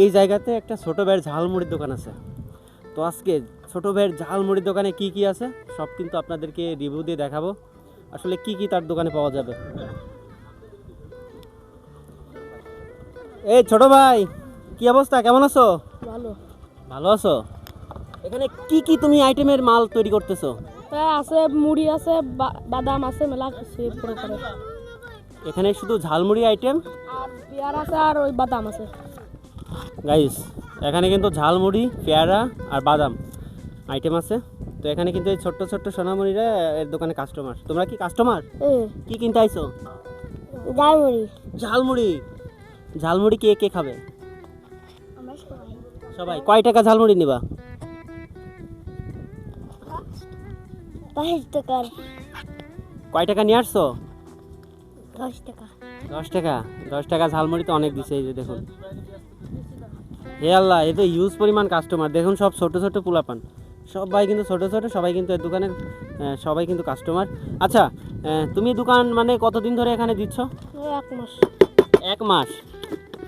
এই জায়গাতে একটা ছোট ভাইয়ের ঝালমুড়ির দোকান আছে। তো আজকে ছোট ভাইয়ের ঝালমুড়ির দোকানে কি কি আছে সব কিন্তু আপনাদেরকে রিভিউ দিয়ে দেখাবো। আসলে কি কি তার দোকানে পাওয়া যাবে? এই ছোট ভাই কি অবস্থা? কেমন আছো? ভালো। ভালো আছো? এখানে কি কি তুমি আইটেমের মাল তৈরি করতেছো? আছে মুড়ি আছে বাদাম আছে মেলা কিছু এখানে শুধু ঝালমুড়ি আইটেম? আর পেয়ার আছে আর ওই বাদাম আছে। গাইস এখানে কিন্তু ঝালমুড়ি পেয়ারা আর বাদাম আইটেম আছে। তো এখানে কিন্তু এই ছোট্ট ছোট্ট সোনামুড়িরা এর দোকানে কাস্টমার তোমরা কি কাস্টমার কি কিনতে আইছো? ডালমুড়ি ঝালমুড়ি। ঝালমুড়ি কে কে খাবে? সবাই। কয় টাকা ঝালমুড়ি নিবা? টাকার কয় টাকা নিয়ে আসছো? দশ টাকা। দশ টাকা। দশ টাকা ঝালমুড়ি তো অনেক দিছে এই যে দেখুন। হে আল্লাহ এ তো ইউজ পরিমাণ কাস্টমার দেখুন সব ছোট ছোট পোলাপান। সবাই কিন্তু ছোট ছোট সবাই কিন্তু এর দোকানের সবাই কিন্তু কাস্টমার আচ্ছা তুমি দোকান মানে কতদিন ধরে এখানে দিচ্ছ? এক মাস। এক মাস?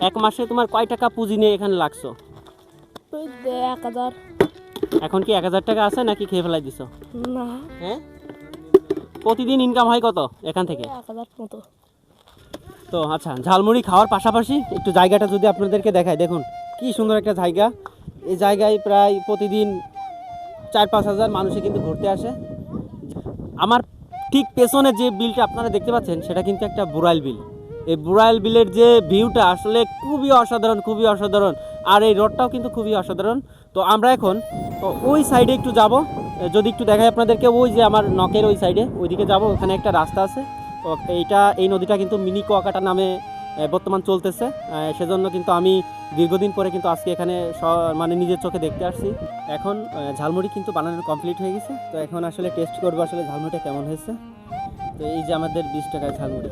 এক মাসে তোমার কয় টাকা পুঁজি নিয়ে এখানে লাগছো? এক হাজার। এখন কি এক হাজার টাকা আছে নাকি খেয়ে ফেলাই দিছো? না। হ্যাঁ প্রতিদিন ইনকাম হয় কত এখান থেকে? এক হাজার মতো। তো আচ্ছা ঝালমুড়ি খাওয়ার পাশাপাশি একটু জায়গাটা যদি আপনাদেরকে দেখায় দেখুন। কি সুন্দর একটা জায়গা। এই জায়গায় প্রায় প্রতিদিন চার পাঁচ হাজার মানুষে কিন্তু ঘুরতে আসে। আমার ঠিক পেছনে যে বিলটা আপনারা দেখতে পাচ্ছেন, সেটা কিন্তু একটা বুড়াইল বিল। এই বুড়াইল বিলের যে ভিউটা আসলে খুবই অসাধারণ খুবই অসাধারণ। আর এই রোডটাও কিন্তু খুবই অসাধারণ। তো আমরা এখন ওই সাইডে একটু যাব। যদি একটু দেখাই আপনাদেরকে, ওই যে আমার নকের ওই সাইডে, ওইদিকে যাব। ওখানে একটা রাস্তা আছে। এইটা, এই নদীটা কিন্তু মিনি কুয়াকাটা নামে বর্তমান চলতেছে। সেজন্য কিন্তু আমি দীর্ঘদিন পরে কিন্তু আজকে এখানে মানে নিজের চোখে দেখতে আসছি। এখন ঝালমুড়ি কিন্তু বানানো কমপ্লিট হয়ে গেছে। তো এখন আসলে টেস্ট করব আসলে ঝালমুড়িটা কেমন হয়েছে। তো এই যে আমাদের বিশ টাকার ঝালমুড়ি।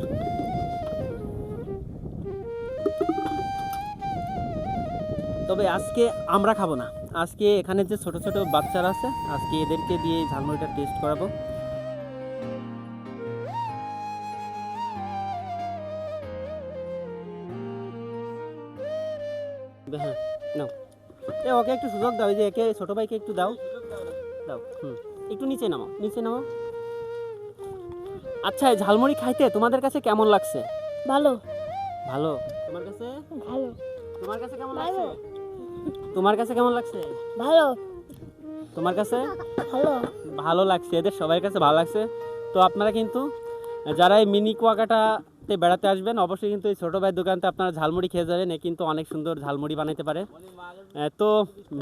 তবে আজকে আমরা খাব না। আজকে এখানে যে ছোট ছোট বাচ্চারা আছে, আজকে এদেরকে দিয়ে ঝালমুড়িটা টেস্ট করাবো। হ্যাঁ নাও। এ ওকে একটু সুযোগ দাও যে একে ছোট ভাইকে একটু দাও। দাও হুম। একটু নিচে নামো নিচে নামো। আচ্ছা ঝালমুড়ি খাইতে তোমাদের কাছে কেমন লাগছে? ভালো। ভালো? তোমার কাছে? ভালো। তোমার কাছে কেমন। লাগছে? তোমার কাছে কেমন লাগছে? ভালো। তোমার কাছে? ভালো। ভালো লাগছে এদের সবার কাছে ভালো লাগছে। তো আপনারা কিন্তু যারা এই মিনি কুয়াকাটাতে বেড়াতে আসবেন। অবশ্যই কিন্তু এই ছোটো ভাইয়ের দোকানতে আপনারা ঝালমুড়ি খেয়ে যাবেন। এ কিন্তু অনেক সুন্দর ঝালমুড়ি বানাইতে পারে। তো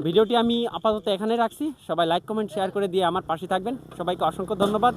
ভিডিওটি আমি আপাতত এখানে রাখছি। সবাই লাইক কমেন্ট শেয়ার করে দিয়ে আমার পাশে থাকবেন। সবাইকে অসংখ্য ধন্যবাদ।